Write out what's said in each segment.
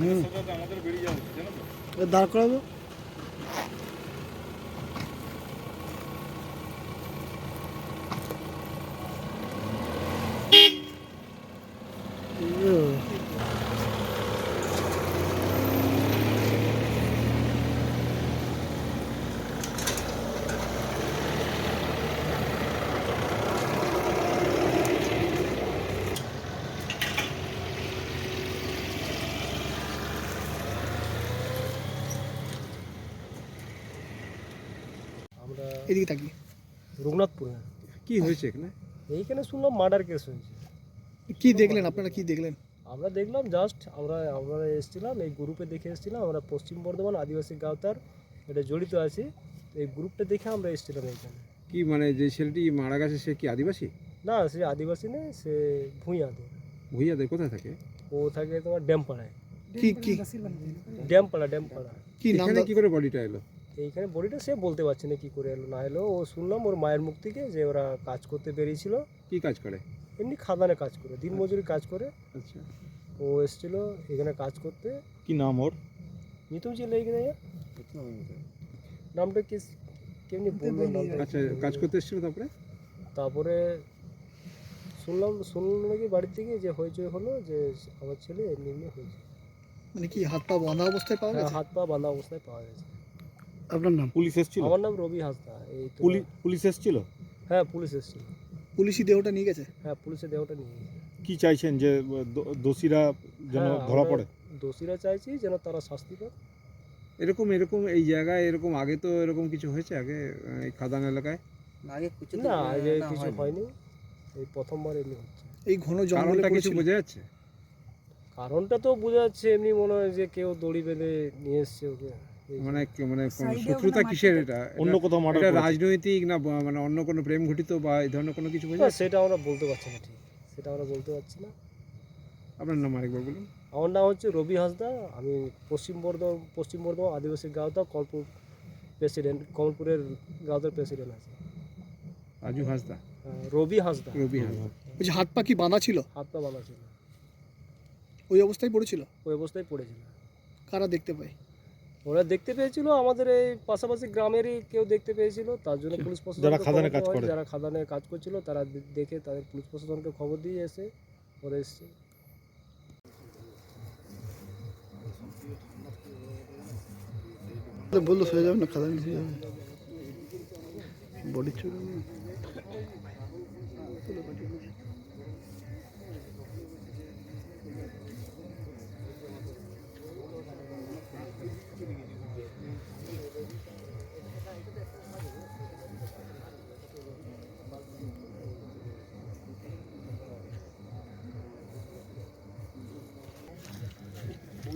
হুম দাঁড় করাবো? আমরা এদিকে তাকি রঘুনাথপুরে। কি হয়েছে এখানে? এইখানে শুনলাম মার্ডার কেস হয়েছে। কি দেখলেন? আপনারা কি দেখলেন? আমরা দেখলাম জাস্ট আমরা আমরা এসেছিলাম এই গ্রুপে দেখে এসেছিলাম আমরা পশ্চিম বর্ধমান আদিবাসী গাঁওতার এটা জড়িত আছি। এই গ্রুপটা দেখে আমরা এসেছিলাম এইখানে। কি মানে যে ছেলেটি মারা গেছে সে কি আদিবাসী? না সে আদিবাসী নেই সে ভূঁইয়াদের। ভুইয়াদের কোথায় থাকে? ও থাকে তোমার ড্যামপাড়ায়। কি কি? ড্যামপাড়া ড্যামপাড়া। কি নাম এখানে কি করে বডিটা এলো? এইখানে বডিটা সে বলতে পারছে না কি করে এলো। না এলো ও শুনলাম ওর মায়ের মুখ থেকে যে ওরা কাজ করতে বেরিয়েছিল। কি কাজ করে? এমনি খাদানে কাজ করে দিনমজুরি কাজ করে। আচ্ছা। ও এসেছিল এখানে কাজ করতে। কি নাম ওর? নিতুম ছিল এইখানে নামটা কি কেমনি বলব নামটা? আচ্ছা কাজ করতে এসেছিল তারপরে? তারপরে শুনলাম শুনলাম নাকি বাড়ির থেকে যে হইচই হলো যে আমার ছেলে এমনি এমনি হয়েছে। মানে কি হাত পা বাঁধা অবস্থায় পাওয়া হ্যাঁ, গেছে? হাত পা বাঁধা অবস্থায় পাওয়া গেছে। আপনার নাম? পুলিশ এসেছিল? আমার নাম রবি হাসদা এই তো পুলিশ এসেছিল? হ্যাঁ পুলিশ এসেছিল। পুলিশি দেহটা নিয়ে গেছে? হ্যাঁ পুলিশের দেহটা নিয়ে গেছে। কি চাইছেন যে দোষীরা হ্যাঁ, আমরা দোষীরা চাইছি যেন তারা শাস্তি পায় এরকম এরকম এই জায়গায় এরকম আগে তো এরকম কিছু হয়েছে আগে আহ, এই খাদান এলাকায়? আগে কিছু না আগে কিছু হয়নি। এই প্রথমবার এমনি হচ্ছে। এই ঘন জঙ্গলে কারণটা কিছু পড়েছিল। বোঝা যাচ্ছে? কারণটা তো বোঝা যাচ্ছে এমনি মনে হয় যে কেউ দড়ি বেঁধে নিয়ে এসছে ওকে। মানে কি- মানে শত্রুতা কিসের এটা? অন্য কোথাও মার্ডার এটা রাজনৈতিক না মানে অন্য কোনো প্রেম ঘটিত বা এই ধরনের কোনো কিছু বোঝা না, সেটা আমরা বলতে পারছি না ঠিক। সেটা আমরা বলতে পারছি না। আপনার নাম আরেকবার বলুন। আমার নাম হচ্ছে রবি হাসদা। আমি পশ্চিম বর্ধমান পশ্চিম বর্ধমান আদিবাসী গাঁওতা কলপুর প্রেসিডেন্ট কমলপুরের গাঁওতার প্রেসিডেন্ট আছে। রাজু হাসদা। রবি হাসদা। রবি হাসদা। বলছি হাত পা কি বাঁধা ছিল? হাত পা বাঁধা ছিল। ওই অবস্থায় পড়েছিল? ওই অবস্থায় পড়েছিল। কারা দেখতে পায়? ওরা দেখতে পেয়েছিল আমাদের এই পাশাপাশি গ্রামেরই কেউ দেখতে পেয়েছিল তার জন্য পুলিশ প্রশাসন যারা খাদানে কাজ করে। যারা খাদানে কাজ করছিল তারা দেখে তাদের পুলিশ প্রশাসনকে খবর দিয়ে এসে ওরা এসছে। বলল সয়ে যাবে না খাদান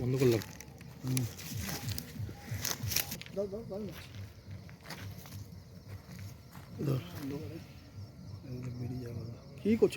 বন্ধ করলাম ধর কি করছ